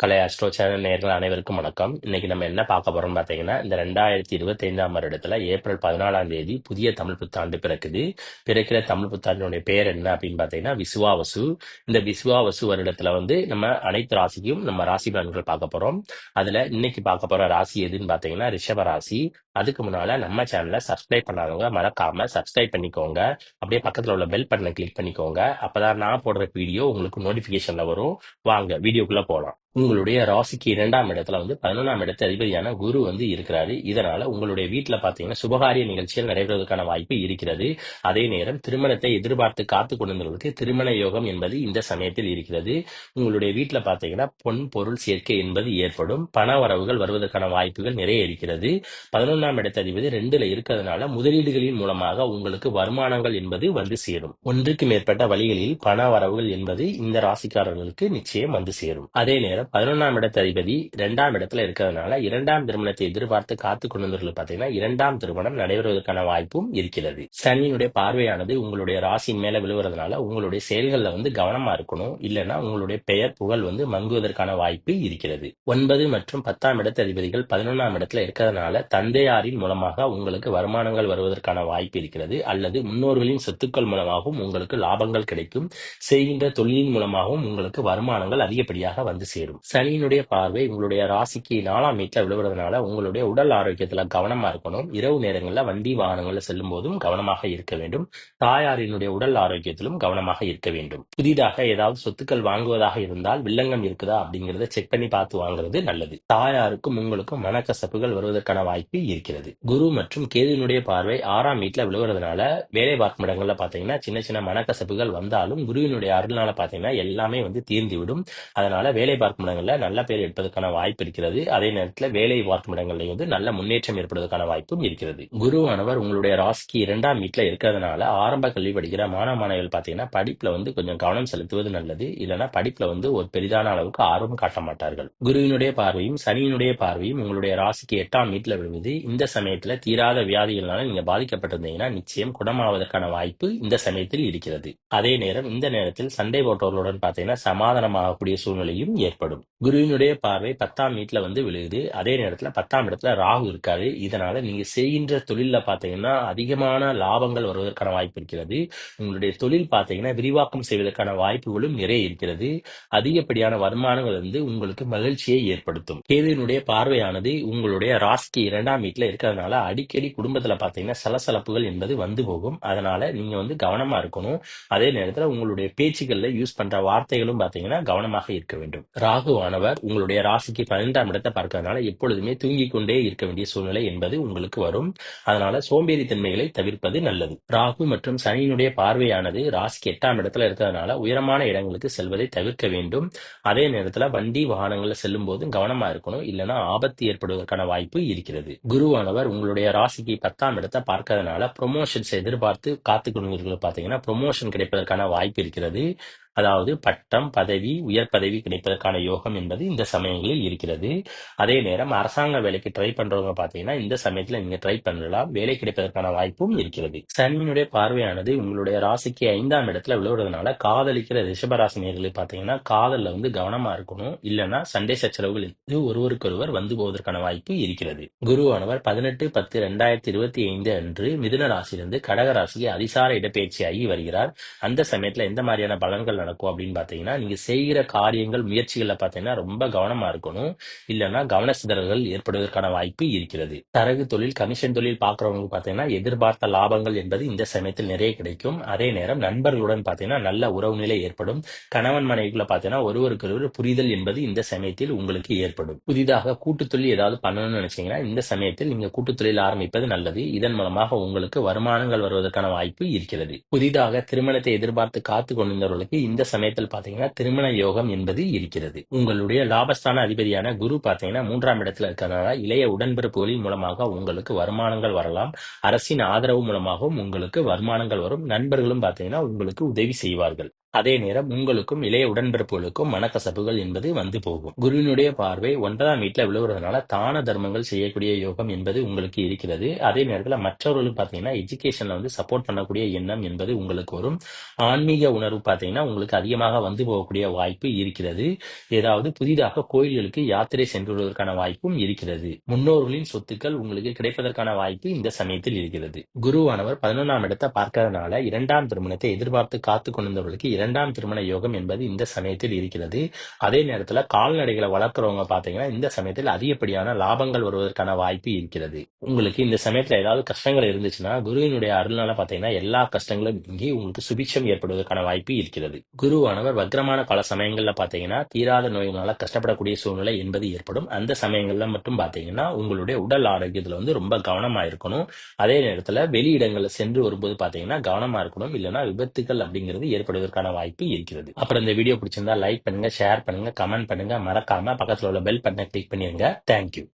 கலை astro channel நேர்கள் அனைவருக்கும் வணக்கம். இன்னைக்கு நம்ம என்ன பார்க்க போறோம்னு பார்த்தீங்கன்னா இந்த ரெண்டாயிரத்தி இருபத்தி ஐந்தாம் வருடத்துல ஏப்ரல் பதினாலாம் தேதி புதிய தமிழ் புத்தாண்டு பிறக்குது. பிறக்கிற தமிழ் புத்தாண்டினுடைய பேர் என்ன அப்படின்னு பார்த்தீங்கன்னா விசுவாவசு. இந்த விசுவாவசு வருடத்துல வந்து நம்ம அனைத்து ராசிக்கும் நம்ம ராசி பலன்கள் பார்க்க போறோம். அதுல இன்னைக்கு பார்க்க போற ராசி எதுன்னு பார்த்தீங்கன்னா ரிஷப ராசி. அதுக்கு முன்னால நம்ம சேனலை சப்ஸ்கிரைப் பண்ணாதவங்க மறக்காம சப்ஸ்கிரைப் பண்ணிக்கோங்க. அப்படியே பக்கத்துல உள்ள பெல் பட்டனை கிளிக் பண்ணிக்கோங்க. அப்பதான் நான் போடுற வீடியோ உங்களுக்கு நோட்டிபிகேஷன்ல வரும். வாங்க வீடியோக்குள்ள போலாம். உங்களுடைய ராசிக்கு இரண்டாம் இடத்துல வந்து பதினொன்றாம் இடத்து அதிபதியான குரு வந்து இருக்கிறாரு. இதனால உங்களுடைய வீட்டில் பார்த்தீங்கன்னா சுபகாரிய நிகழ்ச்சிகள் நடைபெறுவதற்கான வாய்ப்பு இருக்கிறது. அதே நேரம் திருமணத்தை எதிர்பார்த்து காத்து கொண்டிருந்தவர்களுக்கு திருமண யோகம் என்பது இந்த சமயத்தில் இருக்கிறது. உங்களுடைய வீட்டில் பார்த்தீங்கன்னா பொன் பொருள் சேர்க்கை என்பது ஏற்படும். பண வரவுகள் வருவதற்கான வாய்ப்புகள் நிறைய இருக்கிறது. பதினொன்றாம் மூன்றாம் அதிபதி ரெண்டுல இருக்கிறதுனால முதலீடுகளின் மூலமாக உங்களுக்கு வருமானங்கள் என்பது வந்து சேரும். ஒன்றுக்கு மேற்பட்ட வழிகளில் பண வரவுகள் என்பது இந்த ராசிக்காரர்களுக்கு நிச்சயம் வந்து சேரும். அதே நேரம் பதினொன்றாம் இடத்ததிபதி இரண்டாம் இடத்துல இருக்கிறதுனால இரண்டாம் திருமணத்தை எதிர்பார்த்து காத்து கொண்டிருந்தவர்கள் பார்த்தீங்கன்னா இரண்டாம் திருமணம் நடைபெறுவதற்கான வாய்ப்பும் இருக்கிறது. சனியினுடைய பார்வையானது உங்களுடைய ராசியின் மேல விழுவுறதுனால உங்களுடைய செயல்களில் வந்து கவனமா இருக்கணும். இல்லைன்னா உங்களுடைய பெயர் புகழ் வந்து மங்குவதற்கான வாய்ப்பு இருக்கிறது. ஒன்பது மற்றும் பத்தாம் இடத்து அதிபதிகள் பதினொன்றாம் இடத்துல இருக்கிறதுனால தந்தை தாயாரின் மூலமாக உங்களுக்கு வருமானங்கள் வருவதற்கான வாய்ப்பு இருக்கிறது அல்லது முன்னோர்களின் சொத்துக்கள் மூலமாகவும் உங்களுக்கு லாபங்கள் கிடைக்கும். செய்கின்ற தொழிலின் மூலமாகவும் உங்களுக்கு வருமானங்கள் அதிகப்படியாக வந்து சேரும். சனியினுடைய பார்வை உங்களுடைய ராசிக்கு நாலாம் வீட்டில் விழுவுறதுனால உங்களுடைய உடல் ஆரோக்கியத்துல கவனமா இருக்கணும். இரவு நேரங்களில் வண்டி வாகனங்களில் செல்லும் போதும் கவனமாக இருக்க வேண்டும். தாயாரினுடைய உடல் ஆரோக்கியத்திலும் கவனமாக இருக்க வேண்டும். புதிதாக ஏதாவது சொத்துக்கள் வாங்குவதாக இருந்தால் வில்லங்கம் இருக்குதா அப்படிங்கறத செக் பண்ணி பார்த்து வாங்குறது நல்லது. தாயாருக்கும் உங்களுக்கும் மனக்கசப்புகள் வருவதற்கான வாய்ப்பு இருக்கிறது. குரு மற்றும் கேதுனுடைய பார்வை ஆறாம் வீட்டுல விழுவுறதுனால வேலை பார்க்கும் இடங்கள்ல பாத்தீங்கன்னா சின்ன சின்ன மனக்கசப்புகள் வந்தாலும் குருவினுடைய அருள்னால பாத்தீங்கன்னா எல்லாமே வந்து தீர்ந்துவிடும். அதனால வேலை பார்க்கும் இடங்கள்ல நல்ல பேர் எடுப்பதற்கான வாய்ப்பு இருக்கிறது. அதே நேரத்தில் வேலை பார்க்கும் இடங்கள்ல வந்து நல்ல முன்னேற்றம் ஏற்படுவதற்கான வாய்ப்பும் இருக்கிறது. குருவானவர் உங்களுடைய ராசிக்கு இரண்டாம் வீட்டுல இருக்கிறதுனால ஆரம்ப கல்வி படிக்கிற மாணவ மாணவிகள் பாத்தீங்கன்னா படிப்புல வந்து கொஞ்சம் கவனம் செலுத்துவது நல்லது. இல்லைன்னா படிப்புல வந்து ஒரு பெரிதான அளவுக்கு ஆர்வம் காட்ட மாட்டார்கள். குருவினுடைய பார்வையும் சனியினுடைய பார்வையும் உங்களுடைய ராசிக்கு எட்டாம் வீட்டுல விழுவது இந்த சமயத்துல தீராத வியாதிகளால நீங்க பாதிக்கப்பட்டிருந்தீங்கன்னா நிச்சயம் குணமாவதற்கான வாய்ப்பு இந்த சமயத்தில் இருக்கிறது. அதே நேரம் இந்த நேரத்தில் சண்டை போட்டவர்களுடன் பாத்தீங்கன்னா சமாதானமாகக்கூடிய சூழ்நிலையும் ஏற்படும். குருவினுடைய பார்வை பத்தாம் வீட்டுல வந்து விழுகுது. அதே நேரத்துல பத்தாம் இடத்துல ராகு இருக்காது இதனால நீங்க செய்கின்ற தொழில பாத்தீங்கன்னா அதிகமான லாபங்கள் வருவதற்கான வாய்ப்பு இருக்கிறது. உங்களுடைய தொழில் பாத்தீங்கன்னா விரிவாக்கம் செய்வதற்கான வாய்ப்புகளும் நிறைய இருக்கிறது. அதிகப்படியான வருமானங்கள் வந்து உங்களுக்கு மகிழ்ச்சியை ஏற்படுத்தும். கேதுவினுடைய பார்வையானது உங்களுடைய ராசிக்கு இரண்டாம் வீட்டில் இருக்கிறதுனால அடிக்கடி குடும்பத்துல பாத்தீங்கன்னா சலசலப்புகள் என்பது வந்து போகும். அதனால நீங்க வந்து கவனமா இருக்கணும். அதே நேரத்துல உங்களுடைய பேச்சுக்கள்ல யூஸ் பண்ற வார்த்தைகளும் பாத்தீங்கன்னா கவனமாக இருக்க வேண்டும். ராகுவானவர் உங்களுடைய ராசிக்கு பதினைந்தாம் இடத்தை பார்க்கறதுனால எப்பொழுதுமே தூங்கிக் கொண்டே இருக்க வேண்டிய சூழ்நிலை என்பது உங்களுக்கு வரும். அதனால சோம்பேறித்தன்மைகளை தவிர்ப்பது நல்லது. ராகு மற்றும் சனியினுடைய பார்வையானது ராசிக்கு எட்டாம் இடத்துல இருக்கிறதுனால உயரமான இடங்களுக்கு செல்வதை தவிர்க்க வேண்டும். அதே நேரத்துல வண்டி வாகனங்கள்ல செல்லும் போது கவனமா இருக்கணும். இல்லைன்னா ஆபத்து ஏற்படுவதற்கான வாய்ப்பு இருக்கிறது. குரு குருவானவர் உங்களுடைய ராசிக்கு பத்தாம் இடத்தை பார்க்கறதுனால ப்ரொமோஷன்ஸ் எதிர்பார்த்து காத்து பார்த்தீங்கன்னா ப்ரொமோஷன் கிடைப்பதற்கான வாய்ப்பு இருக்கிறது. அதாவது பட்டம் பதவி உயர் பதவி கிடைப்பதற்கான யோகம் என்பது இந்த சமயங்களில் இருக்கிறது. அதே நேரம் அரசாங்க வேலைக்கு ட்ரை பண்றவங்க பாத்தீங்கன்னா இந்த சமயத்துல நீங்க ட்ரை பண்ணலாம். வேலை கிடைப்பதற்கான வாய்ப்பும் இருக்கிறது. சனியினுடைய பார்வையானது உங்களுடைய ராசிக்கு ஐந்தாம் இடத்துல விழுவுறதுனால காதலிக்கிற ரிஷபராசினியர்கள் பாத்தீங்கன்னா காதல்ல வந்து கவனமா இருக்கணும். இல்லைன்னா சண்டை சச்சரவுகள் இது ஒருவருக்கொருவர் வந்து போவதற்கான வாய்ப்பு இருக்கிறது. குருவானவர் பதினெட்டு பத்து ரெண்டாயிரத்தி இருபத்தி ஐந்து அன்று மிதுன ராசியிலிருந்து கடக ராசிக்கு அதிசார இடப்பெயர்ச்சியாகி வருகிறார். அந்த சமயத்துல எந்த மாதிரியான பலன்கள் நடக்கும் அப்படின்னு பாத்தீங்கன்னா நீங்க செய்கிற காரியங்கள் முயற்சிகள்ல பாத்தீங்கன்னா ரொம்ப கவனமா இருக்கணும். இல்லைன்னா கவன சிதறல்கள் ஏற்படுவதற்கான வாய்ப்பு இருக்கிறது. தரகு தொழில் கமிஷன் தொழில் பாக்குறவங்களுக்கு பாத்தீங்கன்னா எதிர்பார்த்த லாபங்கள் என்பது இந்த சமயத்தில் நிறைய கிடைக்கும். அதே நேரம் நண்பர்களுடன் பாத்தீங்கன்னா நல்ல உறவு நிலை ஏற்படும். கணவன் மனைவிக்குள்ள பாத்தீங்கன்னா ஒருவருக்கு ஒருவர் புரிதல் என்பது இந்த சமயத்தில் உங்களுக்கு ஏற்படும். புதிதாக கூட்டு தொழில் ஏதாவது பண்ணணும்னு நினைச்சீங்கன்னா இந்த சமயத்தில் நீங்க கூட்டு தொழில் ஆரம்பிப்பது நல்லது. இதன் மூலமாக உங்களுக்கு வருமானங்கள் வருவதற்கான வாய்ப்பு இருக்கிறது. புதிதாக திருமணத்தை எதிர்பார்த்து காத்து கொண்டிருந்தவர்களுக்கு இந்த சமயத்தில் பாத்தீங்கன்னா திருமண யோகம் என்பது இருக்கிறது. உங்களுடைய லாபஸ்தான அதிபதியான குரு பாத்தீங்கன்னா மூன்றாம் இடத்துல இருக்கிறதுனால இளைய உடன்பிறப்புகளின் மூலமாக உங்களுக்கு வருமானங்கள் வரலாம். அரசின் ஆதரவு மூலமாகவும் உங்களுக்கு வருமானங்கள் வரும். நண்பர்களும் பாத்தீங்கன்னா உங்களுக்கு உதவி செய்வார்கள். அதே நேரம் உங்களுக்கும் இளைய உடன்பிறப்புகளுக்கும் மனக்கசப்புகள் என்பது வந்து போகும். குருவினுடைய பார்வை ஒன்பதாம் வீட்டுல விழுவுறதுனால தான தர்மங்கள் செய்யக்கூடிய யோகம் என்பது உங்களுக்கு இருக்கிறது. அதே நேரத்துல மற்றவர்களுக்கு பாத்தீங்கன்னா எஜுகேஷன்ல வந்து சப்போர்ட் பண்ணக்கூடிய எண்ணம் என்பது உங்களுக்கு வரும். ஆன்மீக உணர்வு பாத்தீங்கன்னா உங்களுக்கு அதிகமாக வந்து போகக்கூடிய வாய்ப்பு இருக்கிறது. ஏதாவது புதிதாக கோயில்களுக்கு யாத்திரை சென்று வருவதற்கான வாய்ப்பும் இருக்கிறது. முன்னோர்களின் சொத்துக்கள் உங்களுக்கு கிடைப்பதற்கான வாய்ப்பு இந்த சமயத்தில் இருக்கிறது. குருவானவர் பதினொன்றாம் இடத்தை பார்க்கறதுனால இரண்டாம் திருமணத்தை எதிர்பார்த்து காத்து கொண்டிருந்தவர்களுக்கு இரண்டாம் திருமண யோகம் என்பது இந்த சமயத்தில் இருக்கிறது. அதே நேரத்துல கால்நடைகளை வளர்க்குறவங்க பாத்தீங்கன்னா இந்த சமயத்தில் அதிகப்படியான லாபங்கள் வருவதற்கான வாய்ப்பு இருக்கிறது. உங்களுக்கு இந்த சமயத்துல ஏதாவது கஷ்டங்கள் இருந்துச்சுன்னா குருவினுடைய அருள்னால பாத்தீங்கன்னா எல்லா கஷ்டங்களும் நீங்கி உங்களுக்கு சுபிட்சம் ஏற்படுவதற்கான வாய்ப்பு இருக்கிறது. குருவானவர் வக்ரமான பல சமயங்கள்ல பாத்தீங்கன்னா தீராத நோய்களால கஷ்டப்படக்கூடிய சூழ்நிலை என்பது ஏற்படும். அந்த சமயங்கள்ல மட்டும் பாத்தீங்கன்னா உங்களுடைய உடல் ஆரோக்கியத்துல வந்து ரொம்ப கவனமா இருக்கணும். அதே நேரத்துல வெளியிடங்கள்ல சென்று வரும்போது பாத்தீங்கன்னா கவனமா இருக்கணும். இல்லைன்னா விபத்துகள் அப்படிங்கிறது ஏற்படுவதற்கான வாய்ப்பு இருக்கிறது. அப்புறம் இந்த வீடியோ பிடிச்சிருந்தா லைக் பண்ணுங்க ஷேர் பண்ணுங்க கமெண்ட் பண்ணுங்க. மறக்காம பக்கத்துல உள்ள பெல் பட்டனை கிளிக் பண்ணிருங்க. தேங்க்யூ